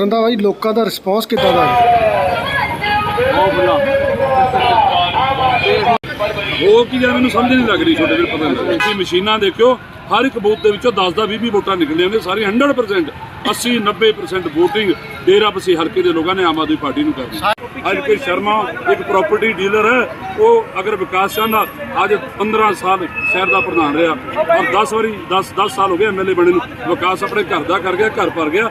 ਰੰਧਾਵਾ ਜੀ, ਲੋਕਾਂ ਦਾ ਰਿਸਪੌਂਸ ਕਿੱਦਾਂ ਦਾ? ਹੈ ਉਹ ਕੀ ਯਾਰ, ਮੈਨੂੰ ਸਮਝ ਨਹੀਂ ਲੱਗ ਰਹੀ ਛੋਟੇ ਵੀਰ ਪਤਾ ਨਹੀਂ। ਤੁਸੀਂ ਮਸ਼ੀਨਾਂ ਦੇਖਿਓ, ਹਰ ਇੱਕ ਬੂਥ ਦੇ ਵਿੱਚੋਂ 10 10 20 ਵੋਟਾਂ ਨਿਕਲੀਆਂ ਨੇ, ਸਾਰੀ 100% 80 90% VOTING, ਡੇਰਾ ਬਸੀ ਹਲਕੇ ਦੇ ਲੋਕਾਂ ਨੇ ਆਮ ਆਦਮੀ ਪਾਰਟੀ ਨੂੰ ਕਰਨੀ। ਅੱਜ ਕੋਈ ਸ਼ਰਮਾ ਇੱਕ ਪ੍ਰਾਪਰਟੀ ਡੀਲਰ ਹੈ, ਉਹ ਅਗਰ ਵਿਕਾਸ ਚਾਹੁੰਦਾ, ਅੱਜ 15 ਸਾਲ ਸ਼ਹਿਰ ਦਾ ਪ੍ਰਧਾਨ ਰਿਹਾ। ਔਰ 10 ਵਾਰੀ 10 10 ਸਾਲ ਹੋ ਗਏ ਐਮਐਲਏ ਬਣੇ ਨੂੰ। ਵਿਕਾਸ ਆਪਣੇ ਘਰ ਦਾ ਕਰ ਗਿਆ, ਘਰ ਭਰ ਗਿਆ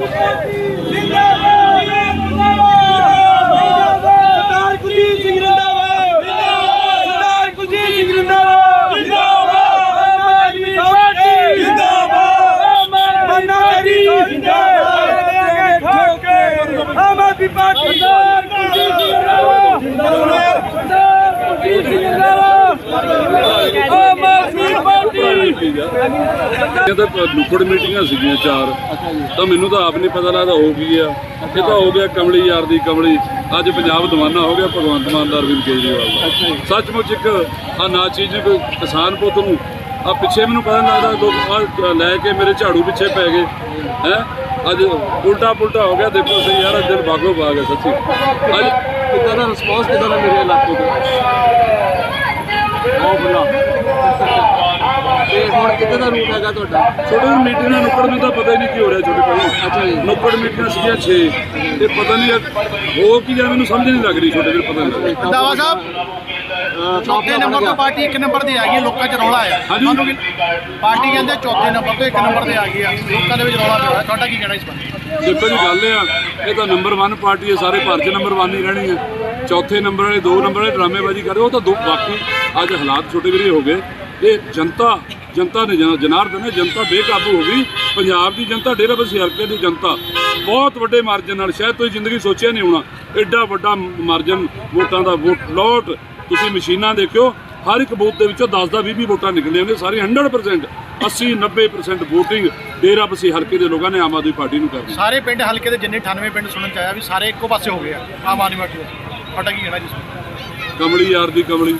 Obrigado. ਇਹ ਤਾਂ ਨੁੱਕੜ ਮੀਟਿੰਗਾਂ ਸੀਗੀਆਂ ਚਾਰ। ਤਾਂ ਮੈਨੂੰ ਤਾਂ ਆਪ ਨਹੀਂ ਪਤਾ ਲੱਗਦਾ ਹੋ ਗਈ ਆ। ਇਹ ਤਾਂ ਹੋ ਗਿਆ ਕਮਲੀ ਯਾਰ ਦੀ ਕਮਲੀ। ਅੱਜ ਪੰਜਾਬ ਦੀਵਾਨਾ ਹੋ ਗਿਆ ਭਗਵੰਤ ਮਾਨ ਦਾ ਅਰਵਿੰਦ ਕੇਜਰੀਵਾਲ ਦਾ। ਸੱਚਮੁੱਚ ਇੱਕ ਆ ਨਾ ਚੀਜ਼ ਕੋਈ ਕਿਸਾਨ ਪੁੱਤ ਨੂੰ ਆ ਪਿੱਛੇ ਮੈਨੂੰ ਪਤਾ ਨਹੀਂ ਲੱਗਦਾ ਲੋਕ ਆਹ ਲੈ ਕੇ ਮੇਰੇ ਝਾੜੂ ਪਿੱਛੇ ਪੈ ਗਏ। ਹੈ? ਅੱਜ ਉਲਟਾ ਪੁਲਟਾ ਹੋ ਗਿਆ। ਦੇਖੋ ਸਹੀ ਯਾਰ ਦਿਲ ਬਾਗੋ ਬਾਗ ਹੈ ਸੱਚੀ। ਅੱਜ ਕਿੱਦਾਂ ਦਾ ਰਿਸਪੌਂਸ ਕਿੱਦਾਂ ਦਾ ਮੇਰੇ ਇਲਾਕੇ ਦਾ ਬਹੁਤ ਬੁਲਾ ਤੇ ਹੁਣ ਕਿੱਦਾਂ ਦਾ ਰੂਟ ਹੈਗਾ ਤੁਹਾਡਾ? ਛੋਟੇ ਮੀਟਿੰਗ ਨਾਲ ਨੁੱਕੜ ਨੂੰ ਤਾਂ ਪਤਾ ਹੀ ਨਹੀਂ ਕੀ ਹੋ ਰਿਹਾ ਛੋਟੇ ਭਾਈ ਅੱਛਾ ਜੀ। ਨੁੱਕੜ ਮੀਟਿੰਗਾਂ ਸੀਗੀਆਂ 6 ਤੇ ਪਤਾ ਨਹੀਂ ਹੋ ਕੀ ਮੈਨੂੰ ਸਮਝ ਨਹੀਂ ਲੱਗ ਰਹੀ ਛੋਟੇ ਵੀਰ ਪਤਾ ਨਹੀਂ। ਦਾਵਾ ਸਾਹਿਬ ਚੌਥੇ ਨੰਬਰ ਤੋਂ ਪਾਰਟੀ ਇੱਕ ਨੰਬਰ ਤੇ ਆ ਗਈ ਹੈ, ਲੋਕਾਂ 'ਚ ਰੌਲਾ ਆ ਹਾਂਜੀ। ਤੁਹਾਨੂੰ ਕੀ- ਪਾਰਟੀ ਕਹਿੰਦੇ ਚੌਥੇ ਨੰਬਰ ਤੋਂ ਇੱਕ ਨੰਬਰ ਤੇ ਆ ਗਈ ਆ। ਲੋਕਾਂ ਦੇ ਵਿੱਚ ਰੌਲਾ ਪਿਆ ਹੋਇਆ। ਤੁਹਾਡਾ ਕੀ ਕਹਿਣਾ ਇਸ ਬਾਰੇ? ਦੇਖੋ ਜੀ ਗੱਲ ਇਹ ਆ ਇਹ ਤਾਂ ਨੰਬਰ 1 ਪਾਰਟੀ ਹੈ ਸਾਰੇ ਭਾਰਤ 'ਚ ਨੰਬਰ 1 ਹੀ ਰਹਿਣੀ ਹੈ ਚੌਥੇ ਨੰਬਰ ਵਾਲੇ ਦੋ ਨੰਬਰ ਵਾਲੇ ਡਰਾਮੇਬਾਜ਼ੀ ਕਰਦੇ ਉਹ ਤਾਂ ਦੋ ਬਾਕੀ ਅੱਜ ਹਾਲਾਤ ਛੋਟੇ ਵੀਰੇ ਹੋ ਗਏ। ਇਹ ਜਨਤਾ ਜਨਤਾ ਨੇ ਜਨ- ਜਨਾਰਦਨ ਨੇ ਜਨਤਾ ਬੇਕਾਬੂ ਹੋ ਗਈ। ਪੰਜਾਬ ਦੀ ਜਨਤਾ ਡੇਰਾ ਬਸੀ ਹਲਕੇ ਦੀ ਜਨਤਾ। ਬਹੁਤ ਵੱਡੇ ਮਾਰਜਨ ਨਾਲ ਸ਼ਾਇਦ ਤੁਸੀਂ ਜ਼ਿੰਦਗੀ ਸੋਚਿਆ ਨਹੀਂ ਹੋਣਾ। ਐਡਾ ਵੱਡਾ ਮਾਰਜਨ ਵੋਟਾਂ ਦਾ ਵੋਟ ਲੋਟ। ਤੁਸੀਂ ਮਸ਼ੀਨਾਂ ਦੇਖਿਓ ਹਰ ਇੱਕ ਬੂਥ ਦੇ ਵਿੱਚੋਂ 10 10 20 20 ਵੋਟਾਂ ਨਿਕਲੀਆਂ ਨੇ ਸਾਰੀ 100% 80 90% VOTING ਡੇਰਾ ਬਸੀ ਹਲਕੇ ਦੇ ਲੋਕਾਂ ਨੇ ਆਮ ਆਦਮੀ ਪਾਰਟੀ ਨੂੰ ਕਰਨੀ। ਸਾਰੇ ਪਿੰਡ ਹਲਕੇ ਦੇ ਜਿੰਨੇ 98 ਪਿੰਡ ਸੁਣਨ ਚ ਆਇਆ ਵੀ ਸਾਰੇ ਇੱਕੋ ਪਾਸੇ ਹੋ ਗਏ ਆ ਆਮ ਆਦਮੀ ਪਾਰਟੀ ਦੇ। ਤੁਹਾਡਾ ਕੀ ਕਹਿਣਾ ਜੀ ਕਮਲੀ ਯਾਰ ਦੀ ਕਮਲੀ।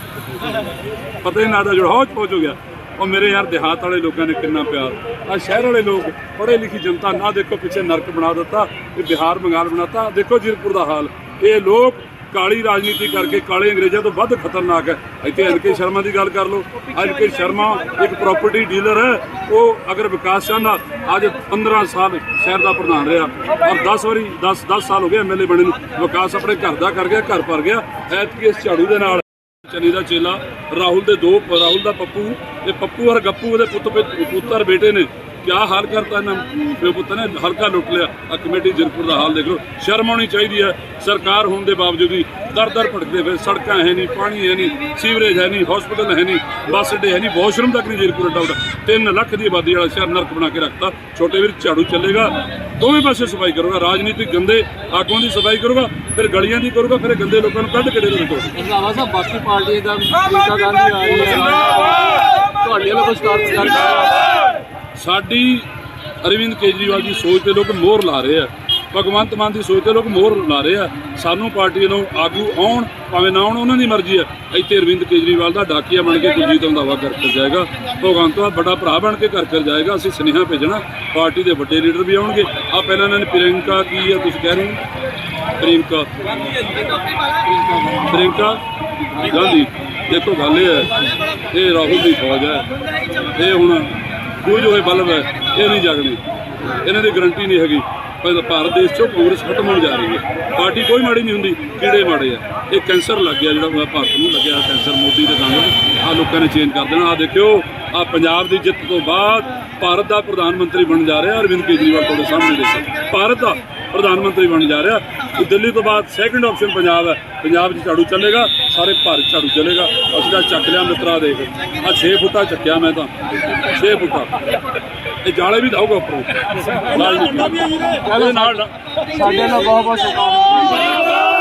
ਪਤਾ ਹੀ ਨਾ ਦਾ ਜਿਹੜਾ ਹੌਚ ਪਹੁੰਚ ਹੋ ਗਿਆ। ਉਹ ਮੇਰੇ ਯਾਰ ਦੇਹਾਤ ਵਾਲੇ ਲੋਕਾਂ ਨੇ ਕਿੰਨਾ ਪਿਆਰ। ਆ ਸ਼ਹਿਰ ਵਾਲੇ ਲੋਕ ਪੜ੍ਹੇ ਲਿਖੀ ਜਨਤਾ ਨਾ ਦੇਖੋ ਪਿੱਛੇ ਨਰਕ ਬਣਾ ਦਿੱਤਾ, ਇਹ ਬਿਹਾਰ ਬੰਗਾਲ ਬਣਾਤਾ ਦੇਖੋ ਜੀਰਪੁਰ ਦਾ ਹਾਲ। ਇਹ ਲੋਕ ਕਾਲੀ ਰਾਜਨੀਤੀ ਕਰਕੇ ਕਾਲੇ ਅੰਗਰੇਜ਼ਾਂ ਤੋਂ ਵੱਧ ਖਤਰਨਾਕ ਹੈ। ਇੱਥੇ ਐਨਕੇ ਸ਼ਰਮਾ ਦੀ ਗੱਲ ਕਰ ਲਓ। ਐਨਕੇ ਸ਼ਰਮਾ ਇੱਕ ਪ੍ਰਾਪਰਟੀ ਡੀਲਰ ਹੈ। ਉਹ ਅਗਰ ਵਿਕਾਸ ਚਾਹੁੰਦਾ, ਅੱਜ 15 ਸਾਲ ਸ਼ਹਿਰ ਦਾ ਪ੍ਰਧਾਨ ਰਿਹਾ। ਔਰ 10 ਵਾਰੀ 10 10 ਸਾਲ ਹੋ ਗਏ ਐਮਐਲਏ ਬਣੇ ਨੂੰ। ਵਿਕਾਸ ਆਪਣੇ ਘਰ ਦਾ ਕਰ ਗਿਆ, ਘਰ ਭਰ ਗਿਆ। ਐਤਕੀ ਇਸ ਝਾੜੂ ਦੇ ਨਾਲ ਚਨੀ ਦਾ ਚੇਲਾ, ਰਾਹੁਲ ਦੇ ਦੋ, ਰਾਹੁਲ ਦਾ ਪੱਪੂ ਤੇ ਪੱਪੂ ਹਰ ਗੱਪੂ ਦੇ ਪੁੱਤ ਪੇ- ਪੁੱਤਰ ਬੇਟੇ ਨੇ। ਕਿਆ ਹਾਲ ਕਰਤਾ ਇਹਨਾਂ ਪਿਓ ਪੁੱਤ ਨੇ ਹਲਕਾ ਲੁੱਟ ਲਿਆ। ਆ ਕਮੇਟੀ ਜਰਪੁਰ ਦਾ ਹਾਲ ਦੇਖ ਲਓ। ਸ਼ਰਮ ਆਉਣੀ ਚਾਹੀਦੀ ਹੈ। ਸਰਕਾਰ ਹੋਣ ਦੇ ਬਾਵਜੂਦ ਵੀ ਦਰ ਦਰ ਭਟਕਦੇ ਫਿਰ ਸੜਕਾਂ ਹੈ ਨਹੀਂ ਪਾਣੀ ਹੈ ਨਹੀਂ ਸੀਵਰੇਜ ਹੈ ਨਹੀਂ ਹਸਪੀਟਲ ਹੈ ਨਹੀਂ ਬੱਸ ਅੱਡੇ ਹੈ ਨਹੀਂ। ਵਾਸ਼ਰੂਮ ਤੱਕ ਨਹੀਂ ਜਰਪੁਰ ਅੱਡਾ 3 ਲੱਖ ਦੀ ਆਬਾਦੀ ਵਾਲਾ ਸ਼ਹਿਰ ਨਰਕ ਬਣਾ ਕੇ ਰੱਖਤਾ। ਛੋਟੇ ਵੀਰ ਝਾੜੂ ਚੱਲੇਗਾ। ਦੋਵੇਂ ਪਾਸੇ ਸਫ਼ਾਈ ਕਰੂਗਾ। ਰਾਜਨੀਤਿਕ ਗੰਦੇ ਆਗੂਆਂ ਦੀ ਸਫ਼ਾਈ ਕਰੂਗਾ। ਫਿਰ ਗਲੀਆਂ ਦੀ ਕਰੂਗਾ। ਫਿਰ ਇਹ ਗੰਦੇ ਲੋਕਾਂ ਨੂੰ ਕੱਢ ਕੇ ਦੇ ਰੰਧਾਵਾ ਸਾਹਿਬ ਬਾਕੀ ਪਾਰਟੀਆਂ ਦਾ ਪ੍ਰਿੰਕਾ ਗਾਂਧੀ ਆ। ਰਹੀ ਹੈ ਤੁਹਾਡੇ ਵੱਲੋਂ ਕੁਝ ਕਰ ਕਰ ਸਾਡੀ ਅਰਵਿੰਦ ਕੇਜਰੀਵਾਲ ਦੀ ਸੋਚ ਤੇ ਲੋਕ ਮੋਹਰ ਲਾ ਰਹੇ ਆ। ਭਗਵੰਤ ਮਾਨ ਦੀ ਸੋਚ ਤੇ ਲੋਕ ਮੋਹਰ ਲਾ ਰਹੇ ਆ। ਸਾਨੂੰ ਪਾਰਟੀ ਨੂੰ ਆਗੂ ਆਉਣ, ਭਾਵੇਂ ਨਾ ਆਉਣ, ਉਹਨਾਂ ਦੀ ਮਰਜ਼ੀ ਹੈ ਇੱਥੇ ਅਰਵਿੰਦ ਕੇਜਰੀਵਾਲ ਦਾ ਡਾਕੀਆ ਬਣ ਕੇ ਕੁਲਜੀਤ ਰੰਧਾਵਾ ਕਰ ਕਰ ਜਾਏਗਾ। ਭਗਵੰਤ ਮਾਨ ਵੱਡਾ ਭਰਾ ਬਣ ਕੇ ਕਰ ਕਰ ਜਾਏਗਾ। ਅਸੀਂ ਸੁਨੇਹਾ ਭੇਜਣਾ, ਪਾਰਟੀ ਦੇ ਵੱਡੇ ਲੀਡਰ ਵੀ ਆਉਣਗੇ। ਆ ਪਹਿਲਾਂ ਇਹਨਾਂ ਨੇ ਪ੍ਰਿਯੰਕਾ ਕੀ ਹੈ ਤੁਸੀਂ ਕਹਿ ਰਹੇ ਹੋ? ਪ੍ਰਿਯੰਕਾ। ਪ੍ਰਿਯੰਕਾ ਗਾਂਧੀ। ਦੇਖੋ ਗੱਲ ਇਹ ਹੈ, ਇਹ ਰਾਹੁਲ ਦੀ ਫੌਜ ਹੈ। ਇਹ ਹੁਣ ਕੋਈ ਜੋ ਇਹ ਬਲਬ ਹੈ ਇਹ ਨਹੀਂ ਜਾਗਣੀ। ਇਹਨਾਂ ਦੀ ਗਰੰਟੀ ਨਹੀਂ ਹੈਗੀ। ਪਰ ਭਾਰਤ ਦੇਸ਼ ਚੋਂ ਕਾਂਗਰਸ ਖਤਮ ਹੋਣ ਜਾ ਰਹੀ ਹੈ। ਪਾਰਟੀ ਕੋਈ ਮਾੜੀ ਨਹੀਂ ਹੁੰਦੀ ਕਿਹੜੇ ਮਾੜੇ ਆ। ਇਹ ਕੈਂਸਰ ਲੱਗ ਗਿਆ ਜਿਹੜਾ ਭਾਰਤ ਨੂੰ ਲੱਗਿਆ, ਕੈਂਸਰ ਮੋਦੀ ਦੇ ਦੰਦ ਆ ਲੋਕਾਂ ਨੇ ਚੇਂਜ ਕਰ ਦੇਣਾ। ਆ ਦੇਖਿਓ ਆ ਪੰਜਾਬ ਦੀ ਜਿੱਤ ਤੋਂ ਬਾਅਦ ਭਾਰਤ ਦਾ ਪ੍ਰਧਾਨ ਮੰਤਰੀ ਬਣ ਜਾ ਰਿਹਾ। ਅਰਵਿੰਦ ਕੇਜਰੀਵਾਲ ਤੁਹਾਡੇ ਸਾਹਮਣੇ ਦੇਖੋ। ਭਾਰਤ ਦਾ ਪ੍ਰਧਾਨ ਮੰਤਰੀ ਬਣ ਜਾ ਰਿਹਾ। ਦਿੱਲੀ ਤੋਂ ਬਾਅਦ ਸੈਕੰਡ ਆਪਸ਼ਨ ਪੰਜਾਬ ਹੈ। ਪੰਜਾਬ 'ਚ ਝਾੜੂ ਚੱਲੇਗਾ ਸਾਰੇ ਭਾਰਤ ਝਾੜੂ ਚੱਲੇਗਾ। ਅਸੀਂ ਤਾਂ ਚੱਕ ਲਿਆ ਮਿੱਤਰਾ ਦੇਖ। ਆ 6 ਫੁੱਟਾਂ ਚੱਕਿਆ ਮੈਂ ਤਾਂ। 6 ਫੁੱਟਾਂ। ਇਹ ਜਾਲੇ ਵੀ ਦਾਊਗਾ ਉੱਪਰੋਂ। ਨਾਲ ਨਾਲ ਸਾਡੇ ਨਾਲ ਬਹੁਤ ਬਹੁਤ ਸ਼ੁਕਰੀਆ